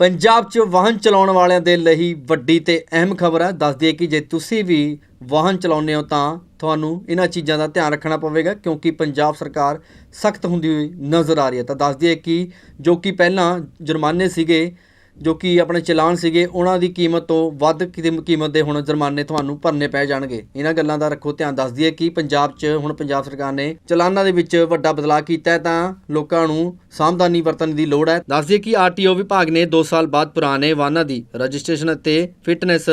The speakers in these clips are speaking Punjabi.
ਪੰਜਾਬ 'ਚ ਵਾਹਨ ਚਲਾਉਣ ਵਾਲਿਆਂ ਦੇ ਲਈ ਵੱਡੀ ਤੇ ਅਹਿਮ ਖਬਰ ਹੈ ਦੱਸਦੀ ਦਈਏ ਕਿ ਜੇ ਤੁਸੀਂ ਵੀ ਵਾਹਨ ਚਲਾਉਂਦੇ ਹੋ ਤਾਂ ਤੁਹਾਨੂੰ ਇਹਨਾਂ ਚੀਜ਼ਾਂ ਦਾ ਧਿਆਨ ਰੱਖਣਾ ਪਵੇਗਾ, ਕਿਉਂਕਿ ਪੰਜਾਬ ਸਰਕਾਰ ਸਖਤ ਹੁੰਦੀ ਹੋਈ ਨਜ਼ਰ ਆ ਰਹੀ ਹੈ। ਤਾਂ ਦੱਸ ਦਈਏ ਕਿ ਜੋ ਕਿ ਪਹਿਲਾਂ ਜੁਰਮਾਨੇ ਸੀਗੇ ਜੋ ਕਿ ਆਪਣੇ ਚਲਾਨ ਸੀਗੇ, ਉਹਨਾਂ ਦੀ ਕੀਮਤ ਤੋਂ ਵੱਧ ਕਿਤੇ ਕੀਮਤ ਦੇ ਹੁਣ ਜੁਰਮਾਨੇ ਤੁਹਾਨੂੰ ਭਰਨੇ ਪੈ ਜਾਣਗੇ। ਇਹਨਾਂ ਗੱਲਾਂ ਦਾ ਰੱਖੋ ਧਿਆਨ ਦੱਸ ਦਈਏ ਕਿ ਪੰਜਾਬ 'ਚ ਹੁਣ ਪੰਜਾਬ ਸਰਕਾਰ ਨੇ ਚਲਾਨਾਂ ਦੇ ਵਿੱਚ ਵੱਡਾ ਬਦਲਾਅ ਕੀਤਾ ਤਾਂ ਲੋਕਾਂ ਨੂੰ ਸਾਵਧਾਨੀ ਵਰਤਣ ਦੀ ਲੋੜ ਹੈ। ਦੱਸ ਦਈਏ ਕਿ ਆਰਟੀਓ ਵਿਭਾਗ ਨੇ 2 ਸਾਲ ਬਾਅਦ ਪੁਰਾਣੇ ਵਾਹਨਾਂ ਦੀ ਰਜਿਸਟ੍ਰੇਸ਼ਨ ਅਤੇ ਫਿਟਨੈਸ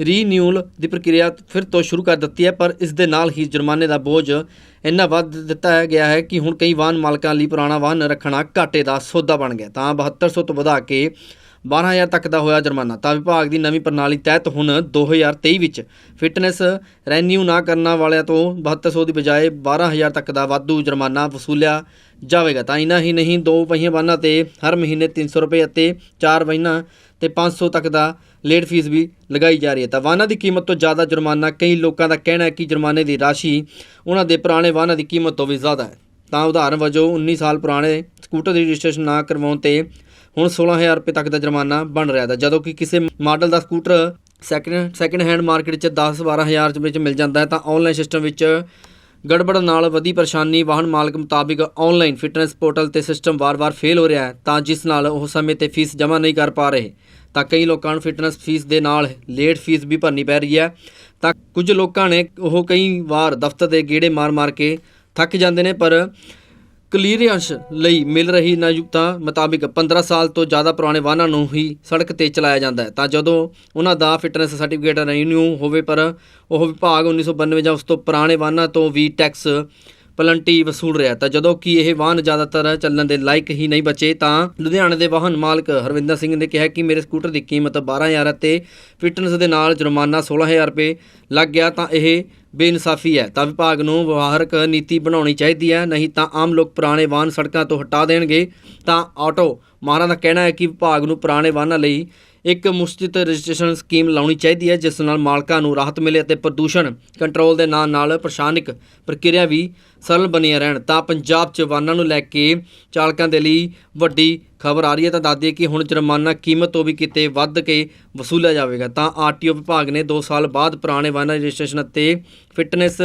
ਰੀਨਿਊਲ ਦੀ ਪ੍ਰਕਿਰਿਆ ਫਿਰ ਤੋਂ ਸ਼ੁਰੂ ਕਰ ਦਿੱਤੀ ਹੈ, ਪਰ ਇਸ ਦੇ ਨਾਲ ਹੀ ਜੁਰਮਾਨੇ ਦਾ ਬੋਝ ਇੰਨਾ ਵੱਧ ਦਿੱਤਾ ਗਿਆ ਹੈ ਕਿ ਹੁਣ ਕਈ ਵਾਹਨ ਮਾਲਕਾਂ ਲਈ ਪੁਰਾਣਾ ਵਾਹਨ ਰੱਖਣਾ ਘਾਟੇ ਦਾ ਸੌਦਾ ਬਣ ਗਿਆ। ਤਾਂ 7200 ਤੋਂ ਵਧਾ ਕੇ 12000 ਤੱਕ ਦਾ ਹੋਇਆ ਜੁਰਮਾਨਾ। ਤਾਂ ਵਿਭਾਗ ਦੀ ਨਵੀਂ ਪ੍ਰਣਾਲੀ ਤਹਿਤ ਹੁਣ 2023 ਵਿੱਚ ਫਿਟਨੈਸ ਰੈਨਿਊ ਨਾ ਕਰਨ ਵਾਲਿਆਂ ਤੋਂ 7200 ਦੀ ਬਜਾਏ 12000 ਤੱਕ ਦਾ ਵਾਧੂ ਜੁਰਮਾਨਾ ਵਸੂਲਿਆ ਜਾਵੇਗਾ। ਤਾਂ ਇਨਾ ਹੀ ਨਹੀਂ, ਦੋ ਪਹੀਆਂ ਵਾਹਨਾਂ ਤੇ ਹਰ ਮਹੀਨੇ 300 ਰੁਪਏ ਅਤੇ ਚਾਰ ਵਾਹਨਾਂ ਤੇ 500 ਤੱਕ ਦਾ ਲੇਟ ਫੀਸ ਵੀ ਲਗਾਈ ਜਾ ਰਹੀ ਹੈ। ਤਾਂ ਵਾਹਨਾਂ ਦੀ ਕੀਮਤ ਤੋਂ ਜ਼ਿਆਦਾ ਜੁਰਮਾਨਾ, ਕਈ ਲੋਕਾਂ ਦਾ ਕਹਿਣਾ ਹੈ ਕਿ ਜੁਰਮਾਨੇ ਦੀ ਰਾਸ਼ੀ ਉਹਨਾਂ ਦੇ ਪੁਰਾਣੇ ਵਾਹਨਾਂ ਦੀ ਕੀਮਤ ਤੋਂ ਵੀ ਜ਼ਿਆਦਾ ਹੈ। ਤਾਂ ਉਦਾਹਰਨ ਵਜੋਂ 19 ਸਾਲ ਪੁਰਾਣੇ ਸਕੂਟਰ ਦੀ ਰਜਿਸਟ੍ਰੇਸ਼ਨ ਨਾ ਕਰਵਾਉਣ ਤੇ ਹੁਣ 16000 ਰੁਪਏ ਤੱਕ ਦਾ ਜੁਰਮਾਨਾ ਬਣ ਰਿਹਾ ਹੈ ਜਦੋਂ ਕਿ ਕਿਸੇ ਮਾਡਲ ਦਾ scooter second second hand market 'ਚ 10 12000 ਦੇ ਵਿੱਚ ਮਿਲ ਜਾਂਦਾ ਹੈ, ਤਾਂ ਆਨਲਾਈਨ ਸਿਸਟਮ ਵਿੱਚ ਗੜਬੜ ਨਾਲ ਵਧੀ ਪਰੇਸ਼ਾਨੀ ਵਾਹਨ ਮਾਲਕ ਮੁਤਾਬਿਕ ਆਨਲਾਈਨ ਫਿਟਨੈਸ ਪੋਰਟਲ ਤੇ ਸਿਸਟਮ ਵਾਰ-ਵਾਰ ਫੇਲ ਹੋ ਰਿਹਾ ਹੈ, ਤਾਂ ਜਿਸ ਨਾਲ ਉਹ ਸਮੇਂ ਤੇ ਫੀਸ ਜਮ੍ਹਾਂ ਨਹੀਂ ਕਰ ਪਾ ਰਹੇ। ਤਾਂ ਕਈ ਲੋਕਾਂ ਨੂੰ ਫਿਟਨੈਸ ਫੀਸ ਦੇ ਨਾਲ ਲੇਟ ਫੀਸ ਵੀ ਭਰਨੀ ਪੈ ਰਹੀ ਹੈ। ਤਾਂ ਕੁਝ ਲੋਕਾਂ ਨੇ ਉਹ ਕਈ ਵਾਰ ਦਫ਼ਤਰ ਦੇ ਗੇੜੇ ਮਾਰ-ਮਾਰ ਕੇ ਥੱਕ ਜਾਂਦੇ ਨੇ, ਪਰ ਕਲੀਅਰੈਂਸ ਲਈ ਮਿਲ ਰਹੀ ਨਿਯੁਕਤਾਂ ਮੁਤਾਬਿਕ 15 ਸਾਲ ਤੋਂ ਜ਼ਿਆਦਾ ਪੁਰਾਣੇ ਵਾਹਨਾਂ ਨੂੰ ਹੀ ਸੜਕ ਤੇ ਚਲਾਇਆ ਜਾਂਦਾ ਹੈ। ਤਾਂ ਜਦੋਂ ਉਹਨਾਂ ਦਾ ਫਿਟਨੈਸ ਸਰਟੀਫਿਕੇਟ ਰੀਨਿਊ ਹੋਵੇ ਪਰ ਉਹ ਵਿਭਾਗ 1992 ਜਾਂ ਉਸ ਤੋਂ ਪੁਰਾਣੇ ਵਾਹਨਾਂ ਤੋਂ ਵੀ ਟੈਕਸ ਪਲੰਟੀ ਵਸੂਲ ਰਿਹਾ ਤਾਂ ਜਦੋਂ ਕਿ ਇਹ ਵਾਹਨ ਜ਼ਿਆਦਾਤਰ ਚੱਲਣ ਦੇ ਲਾਇਕ ਹੀ ਨਹੀਂ ਬਚੇ ਤਾਂ ਲੁਧਿਆਣੇ ਦੇ ਵਾਹਨ ਮਾਲਕ ਹਰਵਿੰਦਰ ਸਿੰਘ ਨੇ ਕਿਹਾ ਕਿ ਮੇਰੇ ਸਕੂਟਰ ਦੀ ਕੀਮਤ 12000 ਅਤੇ ਫਿਟਨੈਸ ਦੇ ਨਾਲ ਜੁਰਮਾਨਾ 16000 ਰੁਪਏ ਲੱਗ ਗਿਆ ਤਾਂ ਇਹ ਬੇਇਨਸਾਫੀ ਹੈ। ਤਾਂ ਵਿਭਾਗ ਨੂੰ ਵਿਵਹਾਰਕ ਨੀਤੀ ਬਣਾਉਣੀ ਚਾਹੀਦੀ ਹੈ, ਨਹੀਂ ਤਾਂ ਆਮ ਲੋਕ ਪੁਰਾਣੇ ਵਾਹਨ ਸੜਕਾਂ ਤੋਂ ਹਟਾ ਦੇਣਗੇ। ਤਾਂ ਆਟੋ ਮਾਹਰਾਂ ਦਾ ਕਹਿਣਾ ਹੈ ਕਿ ਵਿਭਾਗ ਨੂੰ ਪੁਰਾਣੇ ਵਾਹਨਾਂ ਲਈ ਇੱਕ ਮੁਸਤਿਤ ਰਜਿਸਟ੍ਰੇਸ਼ਨ ਸਕੀਮ ਲਾਉਣੀ ਚਾਹੀਦੀ ਹੈ, ਜਿਸ ਨਾਲ ਮਾਲਕਾਂ ਨੂੰ ਰਾਹਤ ਮਿਲੇ ਅਤੇ ਪ੍ਰਦੂਸ਼ਣ ਕੰਟਰੋਲ ਦੇ ਨਾਲ ਨਾਲ ਪ੍ਰਸ਼ਾਨਿਕ ਪ੍ਰਕਿਰਿਆ ਵੀ ਸਰਲ ਬਣੀਆਂ ਰਹਿਣ। ਤਾਂ ਪੰਜਾਬ 'ਚ ਵਾਹਨਾਂ ਨੂੰ ਲੈ ਕੇ ਚਾਲਕਾਂ ਦੇ ਲਈ ਵੱਡੀ ਖਬਰ ਆ ਰਹੀ ਹੈ ਤਾਂ ਦੱਸਦੀ ਹੈ ਕਿ ਹੁਣ ਜੁਰਮਾਨਾ ਕੀਮਤ ਤੋਂ ਵੀ ਕਿਤੇ ਵੱਧ ਕੇ ਵਸੂਲਿਆ ਜਾਵੇਗਾ। ਤਾਂ ਆਰਟੀਓ ਵਿਭਾਗ ਨੇ 2 ਸਾਲ ਬਾਅਦ ਪੁਰਾਣੇ ਵਾਹਨ ਰਜਿਸਟ੍ਰੇਸ਼ਨ ਅਤੇ ਫਿਟਨੈਸ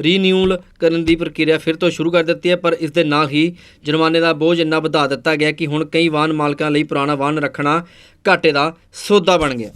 ਰੀਨਿਊਲ ਕਰਨ ਦੀ ਪ੍ਰਕਿਰਿਆ ਫਿਰ ਤੋਂ ਸ਼ੁਰੂ ਕਰ ਦਿੱਤੀ ਹੈ, ਪਰ ਇਸ ਦੇ ਨਾਲ ਹੀ ਜੁਰਮਾਨੇ ਦਾ ਬੋਝ ਇੰਨਾ ਵਧਾ ਦਿੱਤਾ ਗਿਆ ਕਿ ਹੁਣ ਕਈ ਵਾਹਨ ਮਾਲਕਾਂ ਲਈ ਪੁਰਾਣਾ ਵਾਹਨ ਰੱਖਣਾ ਘਾਟੇ ਦਾ ਸੌਦਾ ਬਣ ਗਿਆ।